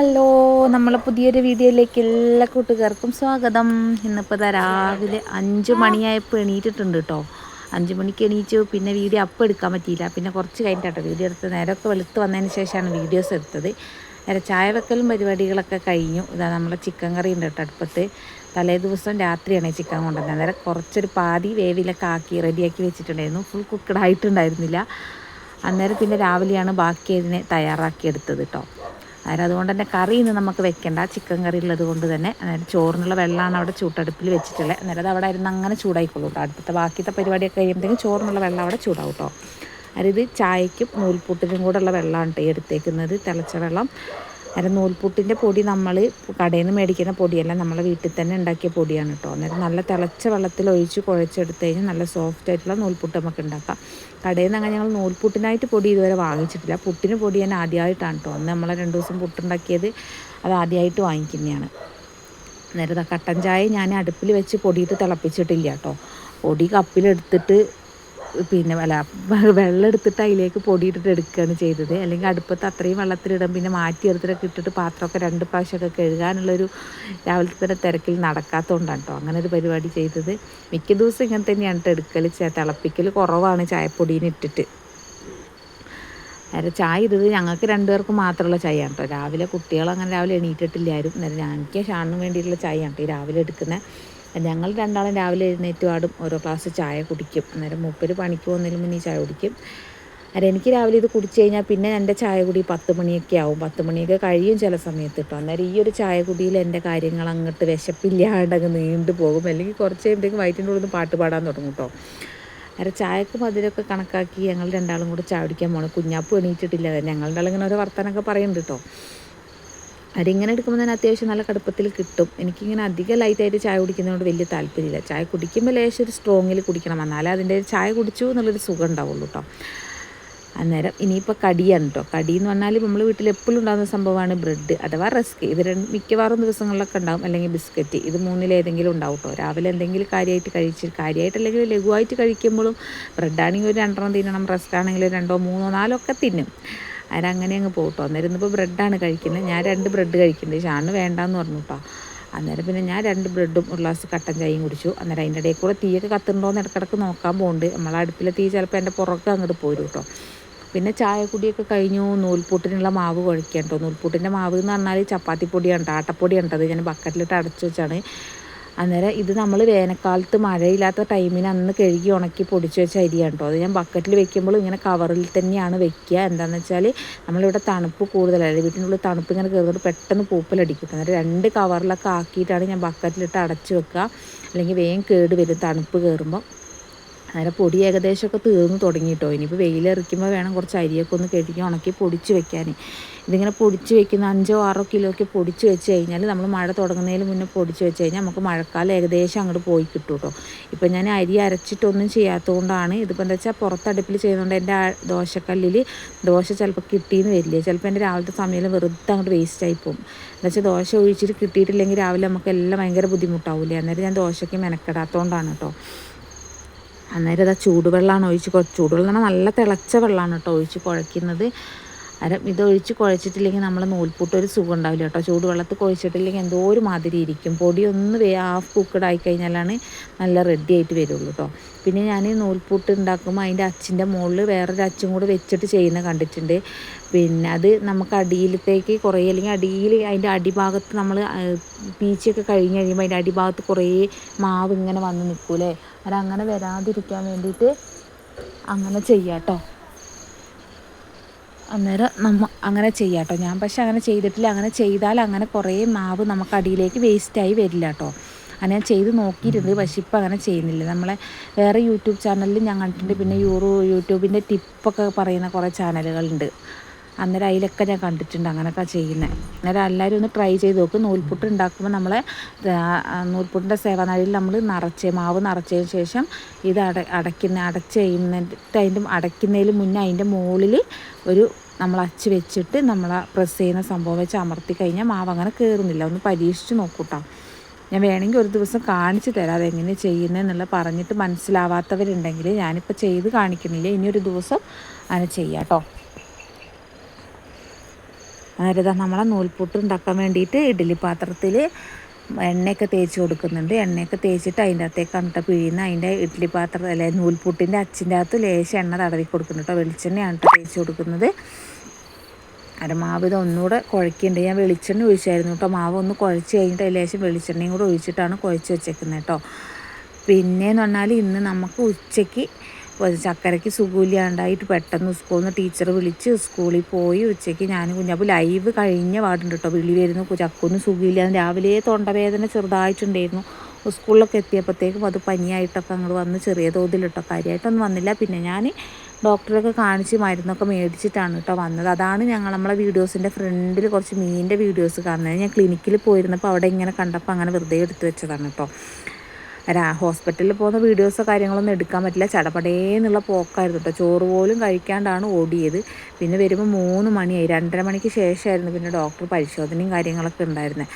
Hello നമ്മളെ പുതിയൊരു വീഡിയോയിലേക്ക് എല്ലാ കൂട്ടുകാർക്കും സ്വാഗതം. ഇന്നിപ്പോൾ രാവിലെ അഞ്ച് മണിയായപ്പോൾ എണീറ്റിട്ടുണ്ട് കേട്ടോ അഞ്ച് മണിക്ക് എണീച്ചു പിന്നെ വീഡിയോ അപ്പം എടുക്കാൻ പറ്റിയില്ല. പിന്നെ കുറച്ച് കഴിഞ്ഞിട്ടോ വീഡിയോ എടുത്ത് നേരമൊക്കെ വെളുത്ത് വന്നതിന് ശേഷമാണ് വീഡിയോസ് എടുത്തത്. നേരെ ചായ വെക്കലും പരിപാടികളൊക്കെ കഴിഞ്ഞു. ഇതാ നമ്മളെ ചിക്കൻ കറി ഉണ്ട് കേട്ടോ അടുപ്പത്ത്. തലേ ദിവസം രാത്രിയാണ് ചിക്കൻ കൊണ്ടുവന്നത്. അന്നേരം കുറച്ചൊരു പാതി വേവിലൊക്കെ ആക്കി റെഡിയാക്കി വെച്ചിട്ടുണ്ടായിരുന്നു. ഫുൾ കുക്കഡ് ആയിട്ടുണ്ടായിരുന്നില്ല. അന്നേരം പിന്നെ രാവിലെയാണ് ബാക്കി അതിനെ തയ്യാറാക്കി എടുത്തത് കേട്ടോ അന്നേരം അതുകൊണ്ട് തന്നെ കറി ഇന്ന് നമുക്ക് വെക്കേണ്ട. ചിക്കൻ കറി ഉള്ളത് കൊണ്ട് തന്നെ. അതായത് ചോറിനുള്ള വെള്ളമാണ് അവിടെ ചൂട്ടടുപ്പിൽ വെച്ചിട്ടുള്ളത്. അന്നേരം അത് അവിടെ ഇരുന്ന് അങ്ങനെ ചൂടായിക്കോളൂ കേട്ടോ. അടുത്ത ബാക്കിയത്തെ പരിപാടിയൊക്കെ കഴിയുമ്പോഴത്തേക്കും ചോറിനുള്ള വെള്ളം അവിടെ ചൂടാവും കേട്ടോ. അതായത് ഇത് ചായക്കും നൂൽപുട്ടിനും ഉള്ള വെള്ളമാണ് കേട്ടോ എടുത്തേക്കുന്നത്. തിളച്ച വെള്ളം. അന്നേരം നൂൽപുട്ടിന്റെ പൊടി നമ്മൾ കടയിൽ നിന്ന് മേടിക്കുന്ന പൊടിയല്ല നമ്മളെ വീട്ടിൽ തന്നെ ഉണ്ടാക്കിയ പൊടിയാണ് കേട്ടോ അന്നേരം നല്ല തിളച്ച വെള്ളത്തിൽ ഒഴിച്ച് കുഴച്ചെടുത്ത് കഴിഞ്ഞാൽ നല്ല സോഫ്റ്റ് ആയിട്ടുള്ള നൂൽപുട്ട് നമുക്ക് ഉണ്ടാക്കാം. കടയിൽ നിന്ന് അങ്ങനെ ഞങ്ങൾ നൂൽപുട്ടിനായിട്ട് പൊടി ഇതുവരെ വാങ്ങിച്ചിട്ടില്ല. പുട്ടിന് പൊടി തന്നെ ആദ്യമായിട്ടാണ് കേട്ടോ അന്ന് നമ്മളെ രണ്ട് ദിവസം പുട്ടുണ്ടാക്കിയത് അത് ആദ്യമായിട്ട് വാങ്ങിക്കുന്നതാണ്. അന്നേരം കട്ടൻ ചായ ഞാൻ അടുപ്പിൽ വെച്ച് പൊടിയിട്ട് തിളപ്പിച്ചിട്ടില്ല കേട്ടോ പൊടി കപ്പിലെടുത്തിട്ട് പിന്നെ അല്ല വെള്ളം എടുത്തിട്ട് അതിലേക്ക് പൊടിയിട്ടിട്ട് എടുക്കുകയാണ് ചെയ്തത്. അല്ലെങ്കിൽ അടുപ്പത്ത് അത്രയും വെള്ളത്തിലിടും. പിന്നെ മാറ്റി എടുത്തിട്ടൊക്കെ ഇട്ടിട്ട് പാത്രമൊക്കെ രണ്ട് പ്രാവശ്യമൊക്കെ കഴുകാനുള്ളൊരു രാവിലത്തെ തന്നെ തിരക്കിൽ നടക്കാത്തതുകൊണ്ടാണ് കേട്ടോ അങ്ങനെ ഒരു പരിപാടി ചെയ്തത്. മിക്ക ദിവസം ഇങ്ങനെ തന്നെയാണ് എടുക്കൽ തിളപ്പിക്കൽ കുറവാണ് ചായപ്പൊടീന് ഇട്ടിട്ട്. നേരെ ചായ ഇതത് ഞങ്ങൾക്ക് രണ്ടുപേർക്ക് മാത്രമുള്ള ചായയാണ് കേട്ടോ രാവിലെ കുട്ടികൾ അങ്ങനെ രാവിലെ എണീറ്റിട്ടില്ലായിരുന്നു. നേരെ ഞങ്ങൾക്ക് ഷാണിന് വേണ്ടിയിട്ടുള്ള ചായയാണ് കേട്ടോ ഈ രാവിലെ എടുക്കുന്നത് ഞങ്ങൾ രണ്ടാളും രാവിലെ എഴുന്നേറ്റ് പാടും. ഓരോ ഗ്ലാസ് ചായ കുടിക്കും. അന്നേരം മൂപ്പര് പണിക്ക് പോകുന്നതിന് മുന്നേ ചായ കുടിക്കും. അന്നേരം എനിക്ക് രാവിലെ ഇത് കുടിച്ചു കഴിഞ്ഞാൽ പിന്നെ എന്റെ ചായ കുടി പത്ത് മണിയൊക്കെ ആവും. പത്ത് മണിയൊക്കെ കഴിയും ചില സമയത്ത് കേട്ടോ അന്നേരം ഈ ഒരു ചായ കുടിയിൽ എന്റെ കാര്യങ്ങൾ അങ്ങോട്ട് വിശപ്പില്ലാണ്ട് അങ്ങ് നീണ്ടു പോകും. അല്ലെങ്കിൽ കുറച്ച് കഴിയുമ്പോഴേക്കും വയറ്റിന്റെ ഉള്ളിൽ പാട്ട് പാടാൻ തുടങ്ങും കേട്ടോ അന്നേരം ചായക്ക് മധുരമൊക്കെ കണക്കാക്കി ഞങ്ങൾ രണ്ടാളും കൂടെ ചായ കുടിക്കാൻ പോകണം കുഞ്ഞാപ്പ് എണീറ്റിട്ടില്ല. ഞങ്ങളുടെ ഇങ്ങനെ ഓരോ വർത്തനമൊക്കെ പറയുന്നുണ്ട് കേട്ടോ അതിങ്ങനെ എടുക്കുമ്പോൾ തന്നെ അത്യാവശ്യം നല്ല കടുപ്പത്തിൽ കിട്ടും. എനിക്കിങ്ങനെ അധികം ലൈറ്റായിട്ട് ചായ കുടിക്കുന്നതുകൊണ്ട് വലിയ താല്പര്യമില്ല. ചായ കുടിക്കുമ്പോൾ ലേശം ഒരു സ്ട്രോങ്ങിൽ കുടിക്കണം. എന്നാലേ അതിന്റെ ചായ കുടിച്ചു എന്നുള്ളൊരു സുഖം ഉണ്ടാവുള്ളൂ കേട്ടോ അന്നേരം ഇനിയിപ്പോൾ കടിയാണ് കേട്ടോ കടി എന്ന് പറഞ്ഞാൽ നമ്മൾ വീട്ടിൽ എപ്പോഴും ഉണ്ടാകുന്ന സംഭവമാണ് ബ്രെഡ് അഥവാ റസ്ക്. ഇത് മിക്കവാറും ദിവസങ്ങളിലൊക്കെ ഉണ്ടാകും അല്ലെങ്കിൽ ബിസ്ക്കറ്റ്. ഇത് മൂന്നിലേതെങ്കിലും ഉണ്ടാവും കേട്ടോ രാവിലെ എന്തെങ്കിലും കാര്യമായിട്ട് കഴിച്ച് കാര്യമായിട്ട് അല്ലെങ്കിൽ ലഘുവായിട്ട് കഴിക്കുമ്പോഴും ബ്രെഡാണെങ്കിൽ ഒരു രണ്ടെണ്ണം തിന്നണം റസ്ക് ആണെങ്കിൽ രണ്ടോ മൂന്നോ നാലോ ഒക്കെ തിന്നും. അതിനങ്ങനെ അങ്ങ് പോട്ടോ. അന്നേരം ഇന്നിപ്പോൾ ബ്രെഡാണ് കഴിക്കുന്നത്. ഞാൻ രണ്ട് ബ്രെഡ് കഴിക്കുന്നുണ്ട്. ഷാണ് വേണ്ടാന്ന് പറഞ്ഞു കേട്ടോ അന്നേരം പിന്നെ ഞാൻ രണ്ട് ബ്രെഡും ഒരു ഗ്ലാസ് കട്ടൻ ചായയും കുടിച്ചു. അന്നേരം അതിന്റെ ഇടയിൽ കൂടെ തീയൊക്കെ കത്തുന്നുണ്ടോ എന്ന് ഇടക്കിടക്ക് നോക്കാൻ പോകുന്നുണ്ട് നമ്മളെ അടുപ്പിലെ തീ ചിലപ്പോൾ എന്റെ പുറത്ത് അങ്ങോട്ട് പോരും കേട്ടോ പിന്നെ ചായ കുടിയൊക്കെ കഴിഞ്ഞു. നൂൽപൂട്ടിനുള്ള മാവ് കുഴക്കാൻ കേട്ടോ നൂൽപൂട്ടിന്റെ മാവ് എന്ന് പറഞ്ഞാൽ ചപ്പാത്തി പൊടിയാണ് ആട്ടപ്പൊടിയാണ് അത് ഞാൻ ബക്കറ്റിലിട്ട് അടച്ചു വെച്ചാണ്. അന്നേരം ഇത് നമ്മൾ വേനൽക്കാലത്ത് മഴയില്ലാത്ത ടൈമിന് അന്ന് കഴുകി ഉണക്കി പൊടിച്ച് വെച്ച അരിയാണ് കേട്ടോ അത് ഞാൻ ബക്കറ്റിൽ വെക്കുമ്പോൾ ഇങ്ങനെ കവറിൽ തന്നെയാണ് വെക്കുക. എന്താണെന്ന് വെച്ചാൽ നമ്മളിവിടെ തണുപ്പ് കൂടുതലല്ല വീട്ടിനുള്ളിൽ തണുപ്പ് ഇങ്ങനെ കയറുന്നത് പെട്ടെന്ന് പൂപ്പലടിക്കും അന്നേരം രണ്ട് കവറിലൊക്കെ ആക്കിയിട്ടാണ് ഞാൻ ബക്കറ്റിലിട്ട് അടച്ച് വെക്കുക. അല്ലെങ്കിൽ വേഗം കേട് വരും തണുപ്പ് കയറുമ്പോൾ അങ്ങനെ പൊടി ഏകദേശമൊക്കെ തീർന്നു തുടങ്ങിയിട്ടോ. ഇനിയിപ്പോൾ വെയിലെറിക്കുമ്പോൾ വേണം കുറച്ച് അരിയൊക്കെ ഒന്ന് കെട്ടിക്കാൻ ഉണക്കി പൊടിച്ച് വെക്കാൻ ഇതിങ്ങനെ പൊടിച്ച് വെക്കുന്ന അഞ്ചോ ആറോ കിലോ ഒക്കെ പൊടിച്ച് വെച്ച് കഴിഞ്ഞാൽ നമ്മൾ മഴ തുടങ്ങുന്നതിന് മുന്നേ പൊടിച്ച് വെച്ച് കഴിഞ്ഞാൽ നമുക്ക് മഴക്കാലം ഏകദേശം അങ്ങോട്ട് പോയി കിട്ടും കേട്ടോ ഇപ്പം ഞാൻ അരി അരച്ചിട്ടൊന്നും ചെയ്യാത്തതുകൊണ്ടാണ് ഇതിപ്പോൾ എന്താ വെച്ചാൽ പുറത്തടുപ്പിൽ ചെയ്യുന്നതുകൊണ്ട് എന്റെ ദോശക്കല്ലിൽ ദോശ ചിലപ്പോൾ കിട്ടിയെന്ന് വരില്ല. ചിലപ്പോൾ എന്റെ രാവിലത്തെ സമയം വെറുതെ അങ്ങോട്ട് വേസ്റ്റ് ആയി പോകും എന്താ വെച്ചാൽ ദോശ ഒഴിച്ചിട്ട് കിട്ടിയിട്ടില്ലെങ്കിൽ രാവിലെ നമുക്ക് എല്ലാം ഭയങ്കര ബുദ്ധിമുട്ടാവില്ലേ? അന്നേരം ഞാൻ ദോശയ്ക്ക് മെനക്കെടാത്തതുകൊണ്ടാണ് കേട്ടോ അന്നേരം ഇതാ ചൂടുവെള്ളമാണ് ഒഴിച്ച് ചൂടുവെള്ളം നല്ല തിളച്ച വെള്ളമാണ് കേട്ടോ ഒഴിച്ച് കുഴയ്ക്കുന്നത്. അരം ഇത് ഒഴിച്ച് കുഴച്ചിട്ടില്ലെങ്കിൽ നമ്മൾ നൂൽപൂട്ട് ഒരു സുഖം ഉണ്ടാവില്ല കേട്ടോ. ചൂടുവെള്ളത്തിൽ കുഴച്ചിട്ടില്ലെങ്കിൽ എന്തോ ഒരു മാതിരി ഇരിക്കും. പൊടി ഒന്ന് ഹാഫ് കുക്കഡ് ആയി കഴിഞ്ഞാലാണ് നല്ല റെഡി ആയിട്ട് വരുള്ളൂ കേട്ടോ പിന്നെ ഞാൻ നൂൽപൂട്ട് ഉണ്ടാക്കുമ്പോൾ അതിന്റെ അച്ചിന്റെ മുകളിൽ വേറൊരു അച്ചും കൂടെ വെച്ചിട്ട് ചെയ്യുന്ന കണ്ടിട്ടുണ്ട്. പിന്നെ അത് നമുക്ക് അടിയിലത്തേക്ക് കുറേ അല്ലെങ്കിൽ അടിയിൽ അതിന്റെ അടിഭാഗത്ത് നമ്മൾ പീച്ചൊക്കെ കഴിഞ്ഞ് കഴിയുമ്പോൾ അതിന്റെ അടിഭാഗത്ത് കുറേ മാവ് ഇങ്ങനെ വന്ന് നിൽക്കൂലേ അങ്ങനെ വരാതിരിക്കാൻ വേണ്ടിയിട്ട് അങ്ങനെ ചെയ്യാം കേട്ടോ അന്നേരം നമ്മ അങ്ങനെ ചെയ്യാം കേട്ടോ ഞാൻ പക്ഷെ അങ്ങനെ ചെയ്തിട്ടില്ല. അങ്ങനെ ചെയ്താൽ അങ്ങനെ കുറേ മാവ് നമുക്ക് അടിയിലേക്ക് വേസ്റ്റായി വരില്ല കേട്ടോ അങ്ങനെ ഞാൻ ചെയ്ത് നോക്കിയിട്ടുണ്ട്. പക്ഷെ ഇപ്പം അങ്ങനെ ചെയ്യുന്നില്ല. നമ്മളെ വേറെ യൂട്യൂബ് ചാനലിൽ ഞാൻ കണ്ടിട്ടുണ്ട്. പിന്നെ യൂറോ യൂട്യൂബിന്റെ ടിപ്പൊക്കെ പറയുന്ന കുറേ ചാനലുകളുണ്ട്. അന്നേരം അതിലൊക്കെ ഞാൻ കണ്ടിട്ടുണ്ട്. അങ്ങനെയൊക്കെ ചെയ്യുന്നത് അന്നേരം എല്ലാവരും ഒന്ന് ട്രൈ ചെയ്ത് നോക്കും. നൂൽപുട്ട് ഉണ്ടാക്കുമ്പോൾ നമ്മളെ നൂൽപുട്ടിന്റെ സേവനാഴിയിൽ നമ്മൾ നിറച്ച് മാവ് നിറച്ചതിന് ശേഷം ഇത് അട അടയ്ക്കുന്ന അടച്ച് കഴിയുന്നിട്ട് അതിന്റെ അടയ്ക്കുന്നതിന് മുന്നേ അതിന്റെ മുകളിൽ ഒരു നമ്മൾ അച്ച് വെച്ചിട്ട് നമ്മൾ പ്രസ് ചെയ്യുന്ന സംഭവം വെച്ച് അമർത്തി കഴിഞ്ഞാൽ മാവ് അങ്ങനെ കയറുന്നില്ല ഒന്ന് പരീക്ഷിച്ച് നോക്കൂട്ടോ. ഞാൻ വേണമെങ്കിൽ ഒരു ദിവസം കാണിച്ചു തരാം അതെങ്ങനെ ചെയ്യുന്നതെന്നുള്ള പറഞ്ഞിട്ട് മനസ്സിലാവാത്തവരുണ്ടെങ്കിൽ ഞാനിപ്പോൾ ചെയ്ത് കാണിക്കുന്നില്ല. ഇനിയൊരു ദിവസം അങ്ങനെ ചെയ്യാം കേട്ടോ അന്നേരം ഇതാ നമ്മളെ നൂൽപുട്ട് ഉണ്ടാക്കാൻ വേണ്ടിയിട്ട് ഇഡ്ഡലി പാത്രത്തിൽ എണ്ണയൊക്കെ തേച്ച് കൊടുക്കുന്നുണ്ട്. എണ്ണയൊക്കെ തേച്ചിട്ട് അതിന്റെ അകത്തേക്ക് കണ്ടിട്ട് പിഴിയുന്ന അതിന്റെ ഇഡ്ഡലി പാത്രം അല്ലെ നൂൽപുട്ടിന്റെ അച്ചിന്റെ അകത്ത് ലേശം എണ്ണ തടവി കൊടുക്കുന്നു കേട്ടോ. വെളിച്ചെണ്ണയാണ് തേച്ച് കൊടുക്കുന്നത്. അത് മാവ് ഇത് ഒന്നുകൂടെ കുഴക്കുന്നുണ്ട് ഞാൻ വെളിച്ചെണ്ണ ഒഴിച്ചായിരുന്നു കേട്ടോ. മാവ് ഒന്ന് കുഴച്ച് കഴിഞ്ഞിട്ട് ലേശം വെളിച്ചെണ്ണയും കൂടെ ഒഴിച്ചിട്ടാണ് കുഴച്ച് വെച്ചേക്കുന്നത് കേട്ടോ. പിന്നെയെന്ന് പറഞ്ഞാൽ ഇന്ന് നമുക്ക് ഉച്ചയ്ക്ക് ചക്കരയ്ക്ക് സുഖമില്ലാണ്ടായിട്ട് പെട്ടെന്ന് സ്കൂളിൽ നിന്ന് ടീച്ചർ വിളിച്ച് സ്കൂളിൽ പോയി ഉച്ചയ്ക്ക് ഞാൻ കുഞ്ഞപ്പോൾ ലൈവ് കഴിഞ്ഞ പാടുണ്ട് കേട്ടോ. വിളി വരുന്നു ചക്കൊന്നും സുഖമില്ല. രാവിലെ തൊണ്ടവേദന ചെറുതായിട്ടുണ്ടായിരുന്നു. സ്കൂളിലൊക്കെ എത്തിയപ്പോഴത്തേക്കും അത് പനിയായിട്ടൊക്കെ അങ്ങോട്ട് വന്ന് ചെറിയ തോതിലിട്ടോ കാര്യമായിട്ടൊന്നും വന്നില്ല. പിന്നെ ഞാൻ ഡോക്ടറൊക്കെ കാണിച്ച് മരുന്നൊക്കെ മേടിച്ചിട്ടാണ് കേട്ടോ വന്നത്. അതാണ് ഞങ്ങൾ നമ്മളെ വീഡിയോസിന്റെ ഫ്രണ്ടിൽ കുറച്ച് മീനിന്റെ വീഡിയോസ് കാണുന്നത്. ഞാൻ ക്ലിനിക്കിൽ പോയിരുന്നപ്പോൾ അവിടെ ഇങ്ങനെ കണ്ടപ്പോൾ അങ്ങനെ വെറുതെ എടുത്ത് വെച്ചതാണ് കേട്ടോ. ഹോസ്പിറ്റലിൽ പോകുന്ന വീഡിയോസോ കാര്യങ്ങളൊന്നും എടുക്കാൻ പറ്റില്ല. ചടപടേന്നുള്ള പോക്കായിരുന്നു കേട്ടോ ചോറ് പോലും കഴിക്കാണ്ടാണ് ഓടിയത്. പിന്നെ വരുമ്പോൾ മൂന്ന് മണിയായി. രണ്ടര മണിക്ക് ശേഷമായിരുന്നു പിന്നെ ഡോക്ടർ പരിശോധനയും കാര്യങ്ങളൊക്കെ ഉണ്ടായിരുന്നത്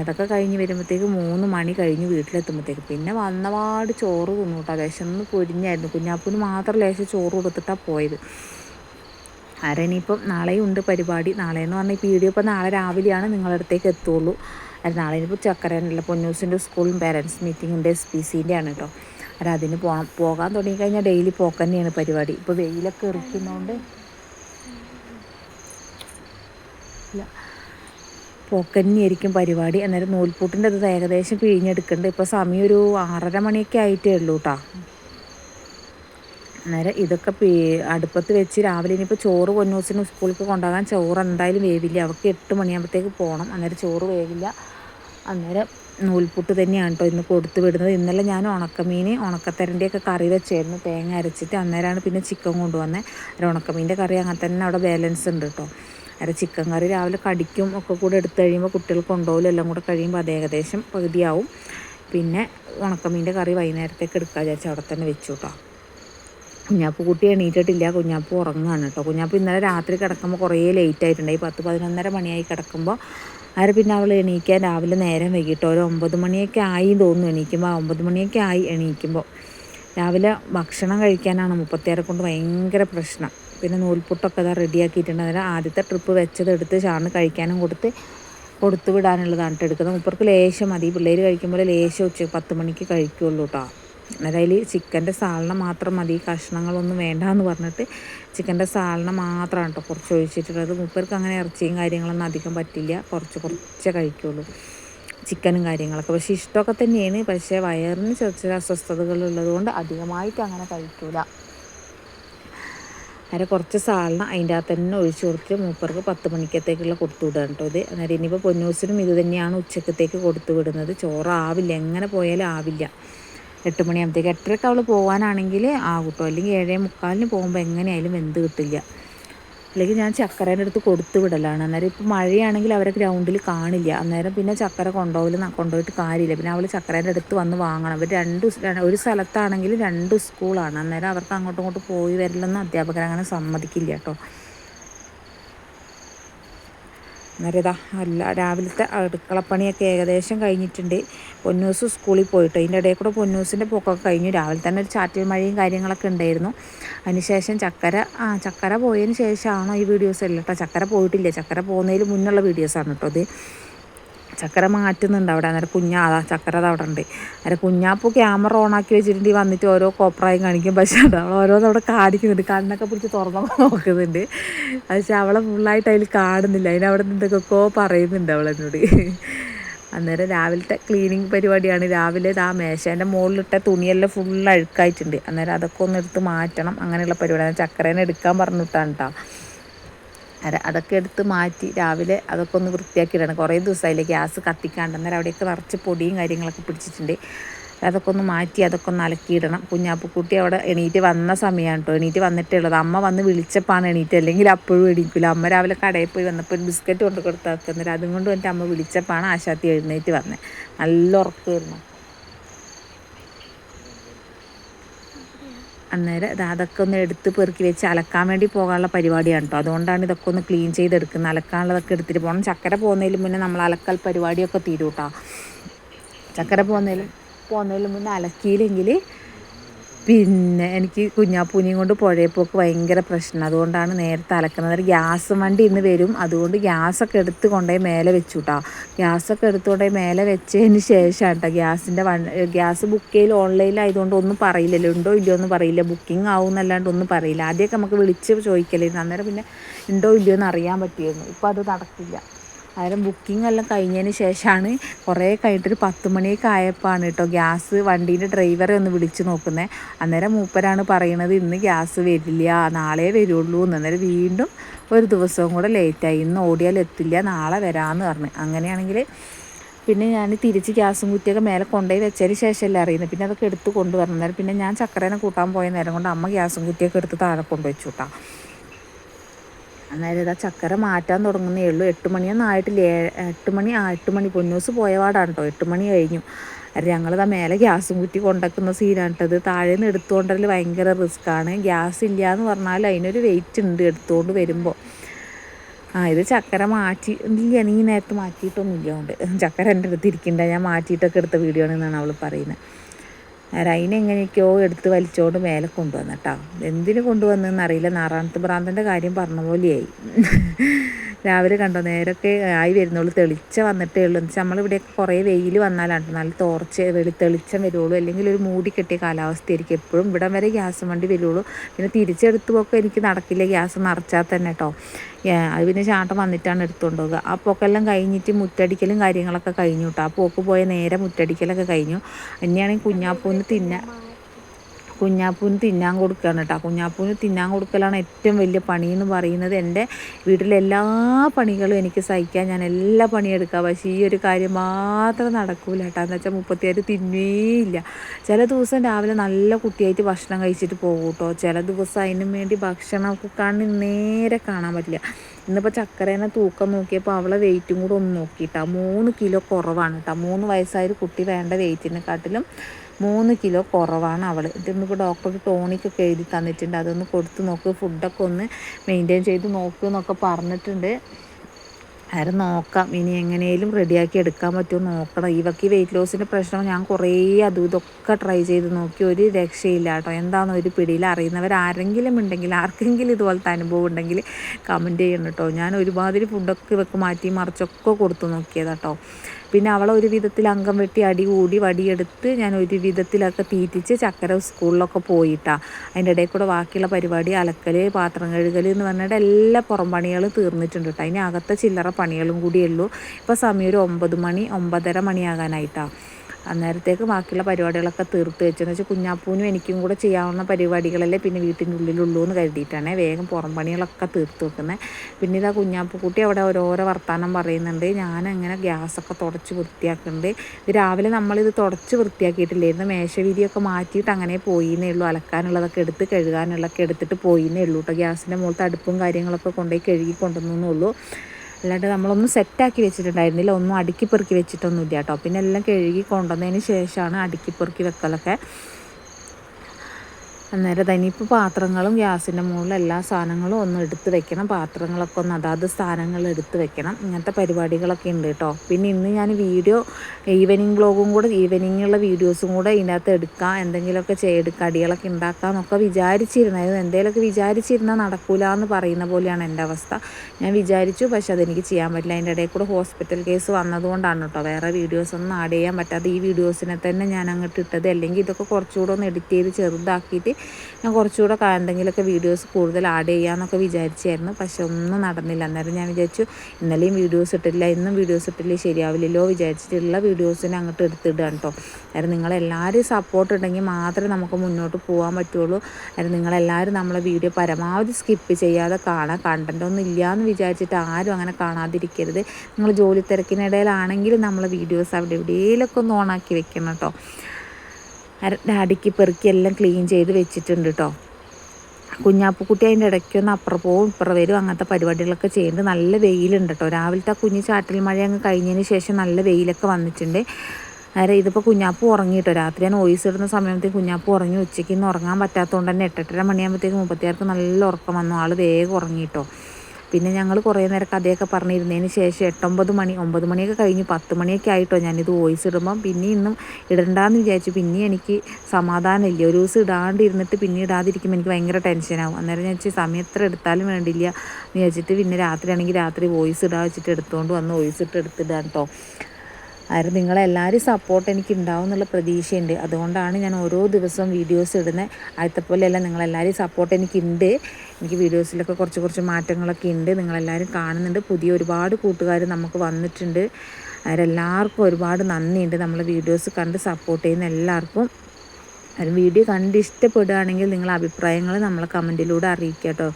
അതൊക്കെ കഴിഞ്ഞ് വരുമ്പോഴത്തേക്ക് മൂന്ന് മണി കഴിഞ്ഞ് വീട്ടിലെത്തുമ്പോഴത്തേക്ക് പിന്നെ വന്നപാട് ചോറ് തിന്നു കേട്ടോ വിശന്ന് പൊരിഞ്ഞായിരുന്നു. കുഞ്ഞാപ്പൂന് മാത്രം ലേശം ചോറ് കൊടുത്തിട്ടാണ് പോയത്. ആരനിയിപ്പം നാളെയും ഉണ്ട് പരിപാടി. നാളെ എന്ന് പറഞ്ഞാൽ ഈ വീഡിയോ ഇപ്പോൾ നാളെ രാവിലെയാണ് നിങ്ങളുടെ അടുത്തേക്ക് എത്തുള്ളൂ. അത് നാളെ ഇനിയിപ്പോൾ ചക്കരയാണല്ലോ പൊന്നൂസിന്റെ സ്കൂളും പേരൻസ് മീറ്റിംഗിന്റെ എസ് പി സിന്റെ ആണ് കേട്ടോ അത് അതിന് പോകാൻ പോകാൻ തുടങ്ങിക്കഴിഞ്ഞാൽ ഡെയിലി പോക്ക് തന്നെയാണ് പരിപാടി. ഇപ്പോൾ വെയിലൊക്കെ എറിക്കുന്നതുകൊണ്ട് ഇല്ല. പോക്കന്നെയായിരിക്കും പരിപാടി. അന്നേരം നൂൽപൂട്ടിന്റെ അത് ഏകദേശം പിഴിഞ്ഞെടുക്കുന്നുണ്ട് ഇപ്പോൾ സമയം ഒരു ആറര മണിയൊക്കെ ആയിട്ടേ ഉള്ളൂ കേട്ടോ അന്നേരം ഇതൊക്കെ അടുപ്പത്ത് വെച്ച് രാവിലെ ഇനിയിപ്പോൾ ചോറ് പൊന്നൂസിന് സ്കൂളിലേക്ക് കൊണ്ടുപോകാൻ ചോറ് എന്തായാലും വേവില്ല. അവർക്ക് എട്ട് മണിയാകുമ്പോഴത്തേക്ക് പോകണം അന്നേരം ചോറ് വേവില്ല. അന്നേരം നൂൽപുട്ട് തന്നെയാണ് കേട്ടോ ഇന്ന് കൊടുത്തു വിടുന്നത്. ഇന്നലെ ഞാൻ ഉണക്കമീൻ ഉണക്കത്തരന്റെയൊക്കെ കറി വെച്ചായിരുന്നു. തേങ്ങ അരച്ചിട്ട് അന്നേരമാണ് പിന്നെ ചിക്കൻ കൊണ്ടുവന്നത് ഒരു ഉണക്കമീന്റെ കറി അങ്ങനെ തന്നെ അവിടെ ബാലൻസ് ഉണ്ട് കേട്ടോ അര ചിക്കൻ കറി രാവിലെ കടിക്കും ഒക്കെ കൂടെ എടുത്തു കഴിയുമ്പോൾ കുട്ടികൾ കൊണ്ടുപോകലും എല്ലാം കൂടെ കഴിയുമ്പോൾ അത് ഏകദേശം പകുതിയാവും. പിന്നെ ഉണക്കമീന്റെ കറി വൈകുന്നേരത്തേക്ക് എടുക്കാൻ വിചാരിച്ചാൽ അവിടെ തന്നെ വെച്ചു കേട്ടോ കുഞ്ഞാപ്പ് കുട്ടി എണീറ്റിട്ടില്ല. കുഞ്ഞാപ്പ് ഉറങ്ങുകയാണ് കേട്ടോ കുഞ്ഞാപ്പ് ഇന്നലെ രാത്രി കിടക്കുമ്പോൾ കുറേ ലേറ്റ് ആയിട്ടുണ്ടായി പത്ത് പതിനൊന്നര മണിയായി കിടക്കുമ്പോൾ ആരെ പിന്നെ അവൾ എണീക്കാൻ രാവിലെ നേരം വൈകിട്ട് ഒരു ഒമ്പത് മണിയൊക്കെ ആയി തോന്നുന്നു എണീക്കുമ്പോൾ ആ ഒമ്പത് മണിയൊക്കെ ആയി എണീക്കുമ്പോൾ രാവിലെ ഭക്ഷണം കഴിക്കാനാണ് മുപ്പത്തിയാറെ കൊണ്ട് ഭയങ്കര പ്രശ്നം. പിന്നെ നൂൽപുട്ടൊക്കെ ഇതാ റെഡിയാക്കിയിട്ടുണ്ട്. അതിന് ആദ്യത്തെ ട്രിപ്പ് വെച്ചത് എടുത്ത് ചാണ് കഴിക്കാനും കൊടുത്ത് കൊടുത്തു വിടാനുള്ളതാണ്. എടുക്കുന്നത് മുപ്പർക്ക് ലേശം മതി. പിള്ളേർ കഴിക്കുമ്പോൾ ലേശം ഉച്ച പത്ത് മണിക്ക് കഴിക്കുള്ളൂ കേട്ടോ അതിൽ ചിക്കന്റെ സാലന മാത്രം മതി കഷ്ണങ്ങളൊന്നും വേണ്ട എന്ന് പറഞ്ഞിട്ട് ചിക്കന്റെ സാലന മാത്രമാണ് കേട്ടോ കുറച്ച് ഒഴിച്ചിട്ടുള്ളത്. മുപ്പർക്ക് അങ്ങനെ ഇറച്ചിയും കാര്യങ്ങളൊന്നും അധികം പറ്റില്ല കുറച്ച് കുറച്ചേ കഴിക്കുള്ളൂ ചിക്കനും കാര്യങ്ങളൊക്കെ. പക്ഷേ ഇഷ്ടമൊക്കെ തന്നെയാണ്. പക്ഷേ വയറിന് ചെറിയ ചെറിയ അസ്വസ്ഥതകൾ ഉള്ളതുകൊണ്ട് അധികമായിട്ട് അങ്ങനെ കഴിക്കൂല. അന്നേരം കുറച്ച് സാലന അതിന്റെ അകത്ത് തന്നെ ഒഴിച്ച് കൊടുത്ത് മൂപ്പർക്ക് പത്ത് മണിക്കത്തേക്കുള്ള കൊടുത്തു വിടുക കേട്ടോ ഇത്. അന്നേരം ഇനിയിപ്പോൾ പൊന്നൂസിനും ഇത് തന്നെയാണ് ഉച്ചക്കത്തേക്ക് കൊടുത്തു വിടുന്നത്. ചോറാവില്ല എങ്ങനെ പോയാലും ആവില്ല. എട്ട് മണിയാകുമ്പോഴത്തേക്ക് എട്ടരക്ക് അവൾ പോകാനാണെങ്കിൽ ആകൂട്ടോ അല്ലെങ്കിൽ ഏഴേ മുക്കാലിന് പോകുമ്പോൾ എങ്ങനെയായാലും വെന്ത് കിട്ടില്ല. അല്ലെങ്കിൽ ഞാൻ ചക്കരേന്റെ അടുത്ത് കൊടുത്തു വിടലാണ്. അന്നേരം ഇപ്പോൾ മഴയാണെങ്കിൽ അവരെ ഗ്രൗണ്ടിൽ കാണില്ല. അന്നേരം പിന്നെ ചക്കര കൊണ്ടുപോകില്ല കൊണ്ടുപോയിട്ട് കാര്യമില്ല പിന്നെ അവൾ ചക്കരേന്റെ അടുത്ത് വന്ന് വാങ്ങണം. അവർ രണ്ട് ഒരു സ്ഥലത്താണെങ്കിൽ രണ്ട് സ്കൂളാണ്. അന്നേരം അവർക്ക് അങ്ങോട്ടും ഇങ്ങോട്ടും പോയി വരില്ലെന്ന് അധ്യാപകർ അങ്ങനെ സമ്മതിക്കില്ല കേട്ടോ അന്നേരം ഇതാ അല്ല രാവിലത്തെ അടുക്കളപ്പണിയൊക്കെ ഏകദേശം കഴിഞ്ഞിട്ടുണ്ട്. പൊന്നൂസ് സ്കൂളിൽ പോയിട്ട്? അതിന്റെ ഇടയിൽ കൂടെ പൊന്നൂസിന്റെ പോക്കൊക്കെ കഴിഞ്ഞു. രാവിലെ തന്നെ ഒരു ചാറ്റൽ മഴയും കാര്യങ്ങളൊക്കെ ഉണ്ടായിരുന്നു. അതിനുശേഷം ചക്കര ആ ചക്കര പോയതിന് ശേഷമാണോ ഈ വീഡിയോസ് എല്ലാം? കേട്ടോ ചക്കര പോയിട്ടില്ല. ചക്കര പോകുന്നതിന് മുന്നുള്ള വീഡിയോസാണ് കേട്ടോ ഇത്. ചക്കര മാറ്റുന്നുണ്ട് അവിടെ. അന്നേരം കുഞ്ഞാ ചക്കര അത് അവിടെ ഉണ്ട്. അന്നേരം കുഞ്ഞാപ്പൂ ക്യാമറ ഓണാക്കി വെച്ചിട്ടുണ്ടെങ്കിൽ വന്നിട്ട് ഓരോ കോപ്രായം കാണിക്കും. പക്ഷെ അത് അവൾ ഓരോന്ന് അവിടെ കാണിക്കുന്നുണ്ട്. കണ്ണൊക്കെ പിടിച്ച് തുറന്നൊക്കെ നോക്കുന്നുണ്ട്. പക്ഷെ അവളെ ഫുള്ളായിട്ട് അതിൽ കാണുന്നില്ല. അതിനവിടെ എന്തൊക്കെയൊക്കെ പറയുന്നുണ്ട് അവളെന്നോട് അന്നേരം രാവിലത്തെ ക്ലീനിങ് പരിപാടിയാണ്. രാവിലെ ആ മേശേന്റെ മുകളിലിട്ട തുണിയെല്ലാം ഫുൾ അഴുക്കായിട്ടുണ്ട്. അന്നേരം അതൊക്കെ ഒന്ന് എടുത്ത് മാറ്റണം. അങ്ങനെയുള്ള പരിപാടി ചക്കരേനെ എടുക്കാൻ പറഞ്ഞിട്ടാണ് കേട്ടോ അതൊക്കെ എടുത്ത് മാറ്റി രാവിലെ അതൊക്കെ ഒന്ന് വൃത്തിയാക്കിയിടണം. കുറേ ദിവസമായില്ലേ ഗ്യാസ് കത്തിക്കാണ്ട് അന്നേരം അവിടെയൊക്കെ നിറച്ച് പൊടിയും കാര്യങ്ങളൊക്കെ പിടിച്ചിട്ടുണ്ട്. അതൊക്കെ ഒന്ന് മാറ്റി അതൊക്കെ ഒന്ന് അലക്കിയിടണം. കുഞ്ഞാപ്പുക്കുട്ടി അവിടെ എണീറ്റ് വന്ന സമയമാണ് കേട്ടോ. എണീറ്റ് വന്നിട്ടേ ഉള്ളത് അമ്മ വന്ന് വിളിച്ചപ്പോഴാണ് എണീറ്റ്. അല്ലെങ്കിൽ അപ്പോഴും എണീക്കില്ല അമ്മ രാവിലെ കടയിൽ പോയി വന്നപ്പോൾ ഒരു ബിസ്ക്കറ്റ് കൊണ്ട് കൊടുത്താൽ അതും കൊണ്ട് എന്റെ അമ്മ വിളിച്ചപ്പോഴാണ് ആശാത്തി എഴുന്നേറ്റ് വന്നത് നല്ല ഉറക്കമായിരുന്നു. അന്നേരം അതൊക്കെ ഒന്ന് എടുത്ത് പെറുക്കി വെച്ച് അലക്കാൻ വേണ്ടി പോകാനുള്ള പരിപാടിയാണ് കേട്ടോ അതുകൊണ്ടാണ് ഇതൊക്കെ ഒന്ന് ക്ലീൻ ചെയ്തെടുക്കുന്നത്. അലക്കാനുള്ളതൊക്കെ എടുത്തിട്ട് പോകണം ചക്കര പോകുന്നതിന് മുന്നേ നമ്മൾ അലക്കൽ പരിപാടിയൊക്കെ തീരും കേട്ടോ ചക്കര പോകുന്നതിലും പോകുന്നതിന് മുന്നേ അലക്കിയില്ലെങ്കിൽ പിന്നെ എനിക്ക് കുഞ്ഞാപ്പൂനിയും കൊണ്ട് പുഴയിൽ പോക്ക് ഭയങ്കര പ്രശ്നം. അതുകൊണ്ടാണ് നേരത്തെ അലക്കുന്നത്. ഗ്യാസ് വണ്ടി ഇന്ന് വരും. അതുകൊണ്ട് ഗ്യാസൊക്കെ എടുത്ത് കൊണ്ടുപോയി മേലെ വെച്ചു കേട്ടോ ഗ്യാസൊക്കെ എടുത്തുകൊണ്ടേ മേലെ വെച്ചതിന് ശേഷം കേട്ടോ ഗ്യാസിന്റെ വൺ ഗ്യാസ് ബുക്ക് ചെയ്യൽ ഓൺലൈനിലായതുകൊണ്ട് ഒന്നും പറയില്ലല്ലോ. ഉണ്ടോ ഇല്ലയോ ഒന്നും പറയില്ല. ബുക്കിംഗ് ആവും എന്നല്ലാണ്ട് ഒന്നും പറയില്ല. ആദ്യമൊക്കെ നമുക്ക് വിളിച്ച് ചോദിക്കലായിരുന്നു. അന്നേരം പിന്നെ ഉണ്ടോ ഇല്ലയോ എന്ന് അറിയാൻ പറ്റിയിരുന്നു. ഇപ്പോൾ അത് നടക്കില്ല. അന്നേരം ബുക്കിംഗ് എല്ലാം കഴിഞ്ഞതിന് ശേഷമാണ് കുറേ കഴിഞ്ഞിട്ടൊരു പത്ത് മണിയൊക്കെ ആയപ്പോഴാണ് കേട്ടോ ഗ്യാസ് വണ്ടീന്റെ ഡ്രൈവറെ ഒന്ന് വിളിച്ച് നോക്കുന്നത് അന്നേരം മൂപ്പരാണ് പറയണത് ഇന്ന് ഗ്യാസ് വരില്ല നാളെ വരുള്ളൂ എന്ന്. അന്നേരം വീണ്ടും ഒരു ദിവസവും കൂടെ ലേറ്റായി ഇന്ന് ഓടിയാൽ എത്തില്ല നാളെ വരാമെന്ന് പറഞ്ഞു. അങ്ങനെയാണെങ്കിൽ പിന്നെ ഞാൻ തിരിച്ച് ഗ്യാസും കുറ്റിയൊക്കെ മേലെ കൊണ്ടുപോയി വെച്ചതിന് ശേഷമല്ലേ അറിയുന്നത്. പിന്നെ അതൊക്കെ എടുത്ത് കൊണ്ടുവരണം. പിന്നെ ഞാൻ ചക്കരേനെ കൂട്ടാൻ പോയ നേരം കൊണ്ട് അമ്മ ഗ്യാസും കുറ്റിയൊക്കെ എടുത്ത് താഴെ കൊണ്ടുവച്ചു കേട്ടോ അന്നേരം ഇതാ ചക്കര മാറ്റാൻ തുടങ്ങുന്നേ ഉള്ളൂ. എട്ട് മണിയൊന്നും ആയിട്ടില്ല. എട്ട് മണി ആ എട്ട് മണി പൊന്നൂസ് പോയപാടാണ് കേട്ടോ എട്ട് മണി കഴിഞ്ഞു. ഞങ്ങളിതാ മേലെ ഗ്യാസും കുറ്റി കൊണ്ടുവയ്ക്കുന്ന സീനാണിട്ടത് താഴെ നിന്ന് എടുത്തുകൊണ്ടതിൽ ഭയങ്കര റിസ്ക്കാണ് ഗ്യാസ് ഇല്ല എന്ന് പറഞ്ഞാൽ അതിനൊരു വെയിറ്റ് ഉണ്ട് എടുത്തുകൊണ്ട് വരുമ്പോൾ ആ ഇത് ചക്കര മാറ്റി ഇല്ല നീ നേരത്തെ മാറ്റിയിട്ടൊന്നുമില്ല അതുകൊണ്ട്. ചക്കര എന്റെ അടുത്ത് ഇരിക്കണ്ട. ഞാൻ മാറ്റിയിട്ടൊക്കെ എടുത്ത വീഡിയോ ആണെന്നാണ് അവൾ പറയുന്നത് അതിനെ എങ്ങനെയൊക്കെയോ എടുത്ത് വലിച്ചോണ്ട് മേലെ കൊണ്ടുവന്നിട്ടാ എന്തിനു കൊണ്ടുവന്നെന്നറിയില്ല നാറാണത്ത് ഭ്രാന്തന്റെ കാര്യം പറഞ്ഞ പോലെയായി. രാവിലെ കണ്ടോ? നേരൊക്കെ ആയി വരുന്നുള്ളൂ. തെളിച്ച വന്നിട്ടേ ഉള്ളൂ. എന്ന് വെച്ചാൽ നമ്മളിവിടെയൊക്കെ കുറേ വെയിൽ വന്നാലാണ് നല്ല തോർച്ച വെളി തെളിച്ചം വരുള്ളൂ. അല്ലെങ്കിൽ ഒരു മൂടി കെട്ടിയ കാലാവസ്ഥയായിരിക്കും. എപ്പോഴും ഇവിടം വരെ ഗ്യാസ് വണ്ടി വരുള്ളൂ. പിന്നെ തിരിച്ചെടുത്ത് പോക്കെ എനിക്ക് നടക്കില്ല. ഗ്യാസ് നിറച്ചാൽ തന്നെ കേട്ടോ അത് പിന്നെ ചാട്ടം വന്നിട്ടാണ് എടുത്തുകൊണ്ട് പോകുക ആ പോക്കെല്ലാം കഴിഞ്ഞിട്ട് മുറ്റടിക്കലും കാര്യങ്ങളൊക്കെ കഴിഞ്ഞു കേട്ടോ ആ പോക്ക് പോയ നേരെ മുറ്റടിക്കലൊക്കെ കഴിഞ്ഞു. തന്നെയാണെങ്കിൽ കുഞ്ഞാപ്പൂന്ന് തിന്നാൻ കുഞ്ഞാപ്പൂന് തിന്നാൻ കൊടുക്കുകയാണ് കേട്ടോ. കുഞ്ഞാപ്പൂന് തിന്നാൻ കൊടുക്കലാണ് ഏറ്റവും വലിയ പണി എന്ന് പറയുന്നത്. എന്റെ വീട്ടിലെ എല്ലാ പണികളും എനിക്ക് സഹിക്കാൻ ഞാൻ എല്ലാ പണിയും പണിയെടുക്കാം പക്ഷേ ഈ ഒരു കാര്യം മാത്രം നടക്കൂല കേട്ടോ. എന്ന് വെച്ചാൽ മുപ്പത്തിയാറ് തിന്നേയില്ല ചില ദിവസം രാവിലെ നല്ല കുട്ടിയായിട്ട് ഭക്ഷണം കഴിച്ചിട്ട് പോകും കേട്ടോ. ചില ദിവസം അതിനും വേണ്ടി ഭക്ഷണമൊക്കെ കാണി നേരെ കാണാൻ പറ്റില്ല. ഇന്നിപ്പോൾ ചക്കരേനെ തൂക്കം നോക്കിയപ്പോൾ അവളെ വെയിറ്റും കൂടെ ഒന്ന് നോക്കിയിട്ടാ മൂന്ന് കിലോ കുറവാണ് കേട്ടോ. മൂന്ന് വയസ്സായൊരു കുട്ടി വേണ്ട വെയിറ്റിനെക്കാട്ടിലും മൂന്ന് കിലോ കുറവാണ് അവൾ ഇതിപ്പോൾ ഡോക്ടർക്ക് ടോണിക്കൊക്കെ എഴുതി തന്നിട്ടുണ്ട്. അതൊന്ന് കൊടുത്ത് നോക്ക്. ഫുഡൊക്കെ ഒന്ന് മെയിന്റെയിൻ ചെയ്ത് നോക്കുക എന്നൊക്കെ പറഞ്ഞിട്ടുണ്ട്. അത് നോക്കാം. ഇനി എങ്ങനെയും റെഡിയാക്കി എടുക്കാൻ പറ്റുമോ നോക്കണം. ഇവക്ക് ഈ വെയിറ്റ് ലോസിന്റെ പ്രശ്നം ഞാൻ കുറേ അതും ഇതൊക്കെ ട്രൈ ചെയ്ത് നോക്കി. ഒരു രക്ഷയില്ല കേട്ടോ. എന്താണെന്ന് ഒരു പിടിയിൽ അറിയുന്നവർ ആരെങ്കിലും ഉണ്ടെങ്കിൽ ആർക്കെങ്കിലും ഇതുപോലത്തെ അനുഭവം ഉണ്ടെങ്കിൽ കമന്റ് ചെയ്യണം കേട്ടോ. ഞാൻ ഒരുമാതിരി ഫുഡൊക്കെ ഇവക്ക് മാറ്റി മറിച്ചൊക്കെ കൊടുത്തു നോക്കിയതാട്ടോ പിന്നെ അവളെ ഒരു വിധത്തിൽ അംഗം വെട്ടി അടി കൂടി വടിയെടുത്ത് ഞാൻ ഒരു വിധത്തിലൊക്കെ തീറ്റിച്ച് ചക്കര സ്കൂളിലൊക്കെ പോയിട്ടാണ് അതിന്റെ ഇടയിൽ കൂടെ ബാക്കിയുള്ള പരിപാടി അലക്കൽ പാത്രം കഴുകൽ എന്ന് പറഞ്ഞിട്ട് എല്ലാ പുറം പണികളും തീർന്നിട്ടുണ്ട് കേട്ടോ. അതിന് അകത്തെ ചില്ലറ പണികളും കൂടിയുള്ളൂ ഇപ്പോൾ സമയം ഒരു ഒമ്പത് മണി ഒമ്പതര മണിയാകാനായിട്ടാണ് അന്നേരത്തേക്ക് ബാക്കിയുള്ള പരിപാടികളൊക്കെ തീർത്ത് വെച്ചെന്ന് വെച്ചാൽ കുഞ്ഞാപ്പൂനും എനിക്കും കൂടെ ചെയ്യാവുന്ന പരിപാടികളല്ലേ പിന്നെ വീട്ടിന്റെ ഉള്ളിലുള്ളൂ എന്ന് കരുതിയിട്ടാണ്. വേഗം പുറം പണികളൊക്കെ തീർത്ത് വെക്കുന്നത് പിന്നെ ഇതാ കുഞ്ഞാപ്പൂക്കുട്ടി അവിടെ ഓരോരോ വർത്തമാനം പറയുന്നുണ്ട്. ഞാനങ്ങനെ ഗ്യാസൊക്കെ തുടച്ച് വൃത്തിയാക്കുന്നുണ്ട് ഇത് രാവിലെ നമ്മളിത് തുടച്ച് വൃത്തിയാക്കിയിട്ടില്ലായിരുന്നു. മേശവീതിയൊക്കെ മാറ്റിയിട്ട് അങ്ങനെ പോയിന്നേ ഉള്ളൂ. അലക്കാനുള്ളതൊക്കെ എടുത്ത് കഴുകാനുള്ളതൊക്കെ എടുത്തിട്ട് പോയിന്നേ ഉള്ളൂ കേട്ടോ ഗ്യാസിന്റെ മുകളിലത്തെ അടുപ്പും കാര്യങ്ങളൊക്കെ കൊണ്ടുപോയി കഴുകി കൊണ്ടുവന്നുള്ളൂ അല്ലാണ്ട് നമ്മളൊന്നും സെറ്റാക്കി വെച്ചിട്ടുണ്ടായിരുന്നില്ല. ഒന്നും അടുക്കി പെറുക്കി വെച്ചിട്ടൊന്നുമില്ല കേട്ടോ. പിന്നെ എല്ലാം കഴുകി കൊണ്ടുവന്നതിന് ശേഷമാണ് അടുക്കി പെറുക്കി വെക്കലൊക്കെ. അന്നേരം തനിയിപ്പോൾ പാത്രങ്ങളും ഗ്യാസിന്റെ മുകളിൽ എല്ലാ സാധനങ്ങളും ഒന്ന് എടുത്ത് വെക്കണം. പാത്രങ്ങളൊക്കെ ഒന്ന് അതാത് സ്ഥാനങ്ങളിൽ എടുത്ത് വെക്കണം. ഇങ്ങനത്തെ പരിപാടികളൊക്കെ ഉണ്ട് കേട്ടോ. പിന്നെ ഇന്ന് ഞാൻ വീഡിയോ ഈവനിങ് ബ്ലോഗും കൂടെ ഈവനിങ്ങുള്ള വീഡിയോസും കൂടെ ഇതിനകത്ത് എടുക്കാം. എന്തെങ്കിലുമൊക്കെ ചെയ്തെടുക്കാം അടികളൊക്കെ ഉണ്ടാക്കാം ഉണ്ടാക്കാമെന്നൊക്കെ വിചാരിച്ചിരുന്നായിരുന്നു. എന്തെങ്കിലുമൊക്കെ വിചാരിച്ചിരുന്നാൽ നടക്കൂല എന്ന് പറയുന്ന പോലെയാണ് എന്റെ അവസ്ഥ. ഞാൻ വിചാരിച്ചു പക്ഷെ അതെനിക്ക് ചെയ്യാൻ പറ്റില്ല. അതിന്റെ ഇടയിൽ കൂടെ ഹോസ്പിറ്റൽ കേസ് വന്നതുകൊണ്ടാണ് കേട്ടോ. വേറെ വീഡിയോസ് ഒന്നും ആഡ് ചെയ്യാൻ പറ്റാതെ ഈ വീഡിയോസിനെ തന്നെ ഞാൻ അങ്ങോട്ട് ഇട്ടത്. അല്ലെങ്കിൽ ഇതൊക്കെ കുറച്ചുകൂടെ ഒന്ന് എഡിറ്റ് ചെയ്ത് ചെറുതാക്കിയിട്ട് ഞാൻ കുറച്ചുകൂടെ എന്തെങ്കിലുമൊക്കെ വീഡിയോസ് കൂടുതൽ ആഡ് ചെയ്യാമെന്നൊക്കെ വിചാരിച്ചായിരുന്നു. പക്ഷെ ഒന്നും നടന്നില്ല. അന്നേരം ഞാൻ വിചാരിച്ചു ഇന്നലെയും വീഡിയോസ് ഇട്ടില്ല ഇന്നും വീഡിയോസ് ഇട്ടില്ല ശരിയാവില്ലല്ലോ വിചാരിച്ചിട്ടുള്ള വീഡിയോസിനെ അങ്ങോട്ട് എടുത്തിടുകയാണ് കേട്ടോ അതായത് നിങ്ങളെല്ലാവരും സപ്പോർട്ട് ഉണ്ടെങ്കിൽ മാത്രമേ നമുക്ക് മുന്നോട്ട് പോകാൻ പറ്റുള്ളൂ. അതായത് നിങ്ങളെല്ലാവരും നമ്മളെ വീഡിയോ പരമാവധി സ്കിപ്പ് ചെയ്യാതെ കാണാം കണ്ടന്റ് ഒന്നും ഇല്ല എന്ന് വിചാരിച്ചിട്ട് ആരും അങ്ങനെ കാണാതിരിക്കരുത്. നിങ്ങൾ ജോലി തിരക്കിനിടയിലാണെങ്കിലും നമ്മളെ വീഡിയോസ് അവിടെ എവിടെയെങ്കിലൊക്കെ ഒന്ന് ഓണാക്കി വെക്കണം കേട്ടോ അടുക്കി പെറുക്കി എല്ലാം ക്ലീൻ ചെയ്ത് വെച്ചിട്ടുണ്ട് കേട്ടോ കുഞ്ഞാപ്പുക്കുട്ടി അതിന്റെ ഇടയ്ക്കൊന്ന് അപ്പുറം പോവും ഇപ്പുറം വരും അങ്ങനത്തെ പരിപാടികളൊക്കെ ചെയ്യുന്നുണ്ട്. നല്ല വെയിലുണ്ട് കേട്ടോ രാവിലത്തെ കുഞ്ഞ് ചാറ്റൽ മഴ അങ്ങ് കഴിഞ്ഞതിന് ശേഷം നല്ല വെയിലൊക്കെ വന്നിട്ടുണ്ട്. അതായത് ഇതിപ്പോൾ കുഞ്ഞാപ്പ് ഉറങ്ങിയിട്ടോ രാത്രി ഞാൻ ഓയിസ് ഇടുന്ന സമയത്തേക്ക് കുഞ്ഞാപ്പ് ഉറങ്ങി. ഉച്ചയ്ക്ക് ഇന്ന് ഉറങ്ങാൻ പറ്റാത്തതുകൊണ്ട് തന്നെ എട്ടെട്ടര മണിയാകുമ്പോഴത്തേക്ക് മുപ്പത്തിയാർക്ക് നല്ല ഉറക്കം വന്നു. ആൾ വേഗം ഉറങ്ങിയിട്ടോ പിന്നെ ഞങ്ങൾ കുറേ നേരം കഥയൊക്കെ പറഞ്ഞിരുന്നതിന് ശേഷം എട്ടൊമ്പത് മണി ഒമ്പത് മണിയൊക്കെ കഴിഞ്ഞ് പത്ത് മണിയൊക്കെ ആയിട്ടോ ഞാനിത് വോയിസ് ഇടുമ്പം. പിന്നെ ഇന്നും ഇടണ്ടെന്ന് വിചാരിച്ചു. പിന്നെ എനിക്ക് സമാധാനമില്ല ഒരു ദിവസം ഇടാണ്ട് ഇരുന്നിട്ട് പിന്നെ ഇടാതിരിക്കുമ്പോൾ എനിക്ക് ഭയങ്കര ടെൻഷനാകും അന്നേരം ഞാൻ വെച്ചാൽ സമയം എത്ര എടുത്താലും വേണ്ടില്ല എന്ന് വെച്ചിട്ട് പിന്നെ രാത്രിയാണെങ്കിൽ രാത്രി വോയിസ് ഇടാ വെച്ചിട്ട് എടുത്തുകൊണ്ട് വന്ന് വോയിസ് ഇട്ട് എടുത്തിടാൻ കേട്ടോ ആരും നിങ്ങളെല്ലാവരും സപ്പോർട്ട് എനിക്ക് ഉണ്ടാവും എന്നുള്ള പ്രതീക്ഷയുണ്ട്. അതുകൊണ്ടാണ് ഞാൻ ഓരോ ദിവസവും വീഡിയോസ് ഇടുന്നത് ആദ്യത്തെ പോലെയല്ല നിങ്ങളെല്ലാവരും സപ്പോർട്ട് എനിക്കുണ്ട്. എനിക്ക് വീഡിയോസിലൊക്കെ കുറച്ച് കുറച്ച് മാറ്റങ്ങളൊക്കെ ഉണ്ട്. നിങ്ങളെല്ലാവരും കാണുന്നുണ്ട്. പുതിയ ഒരുപാട് കൂട്ടുകാർ നമുക്ക് വന്നിട്ടുണ്ട്. അവരെല്ലാവർക്കും ഒരുപാട് നന്ദിയുണ്ട്. നമ്മളെ വീഡിയോസ് കണ്ട് സപ്പോർട്ട് ചെയ്യുന്ന എല്ലാവർക്കും. വീഡിയോ കണ്ട് ഇഷ്ടപ്പെടുകയാണെങ്കിൽ നിങ്ങളെ അഭിപ്രായങ്ങൾ നമ്മളെ കമന്റിലൂടെ അറിയിക്കുക കേട്ടോ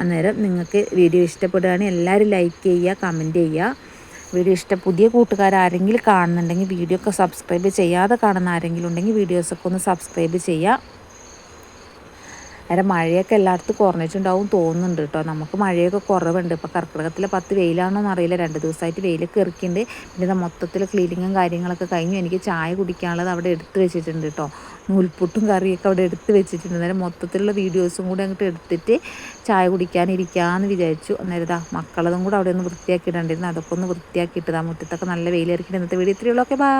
അന്നേരം നിങ്ങൾക്ക് വീഡിയോ ഇഷ്ടപ്പെടുകയാണെങ്കിൽ എല്ലാവരും ലൈക്ക് ചെയ്യുക കമന്റ് ചെയ്യുക. വീഡിയോ ഇഷ്ടം. പുതിയ കൂട്ടുകാർ ആരെങ്കിലും കാണുന്നുണ്ടെങ്കിൽ വീഡിയോ ഒക്കെ സബ്സ്ക്രൈബ് ചെയ്യാതെ കാണുന്ന ആരെങ്കിലും ഉണ്ടെങ്കിൽ വീഡിയോസൊക്കെ ഒന്ന് സബ്സ്ക്രൈബ് ചെയ്യുക നേരെ മഴയൊക്കെ എല്ലായിടത്തും കുറഞ്ഞിട്ടുണ്ടാവും തോന്നുന്നുണ്ട് കേട്ടോ. നമുക്ക് മഴയൊക്കെ കുറവുണ്ട്. ഇപ്പോൾ കർക്കിടകത്തിലെ പത്ത് വെയിലാണോ എന്നറിയില്ല രണ്ട് ദിവസമായിട്ട് വെയിലൊക്കെ ഇറക്കിയിട്ടുണ്ട് പിന്നെ മൊത്തത്തിൽ ക്ലീനിങ്ങും കാര്യങ്ങളൊക്കെ കഴിഞ്ഞു. എനിക്ക് ചായ കുടിക്കാനുള്ളത് അവിടെ എടുത്ത് വെച്ചിട്ടുണ്ട് കേട്ടോ. നൂൽപുട്ടും കറിയൊക്കെ അവിടെ എടുത്ത് വെച്ചിട്ടുണ്ട്. അന്നേരം മൊത്തത്തിലുള്ള വീഡിയോസും കൂടി അങ്ങോട്ട് എടുത്തിട്ട് ചായ കുടിക്കാനിരിക്കാമെന്ന് വിചാരിച്ചു. അന്നേരം ഇതാ മക്കളതും കൂടെ അവിടെ ഒന്ന് വൃത്തിയാക്കിയിട്ടുണ്ടായിരുന്നു അതൊക്കെ ഒന്ന് വൃത്തിയാക്കിയിട്ട് ആ മുറ്റത്തൊക്കെ നല്ല വെയിലിറക്കിയിട്ട് ഇന്നത്തെ വീഡിയോ ഇത്രയുള്ളൂ ഓക്കെ ബൈ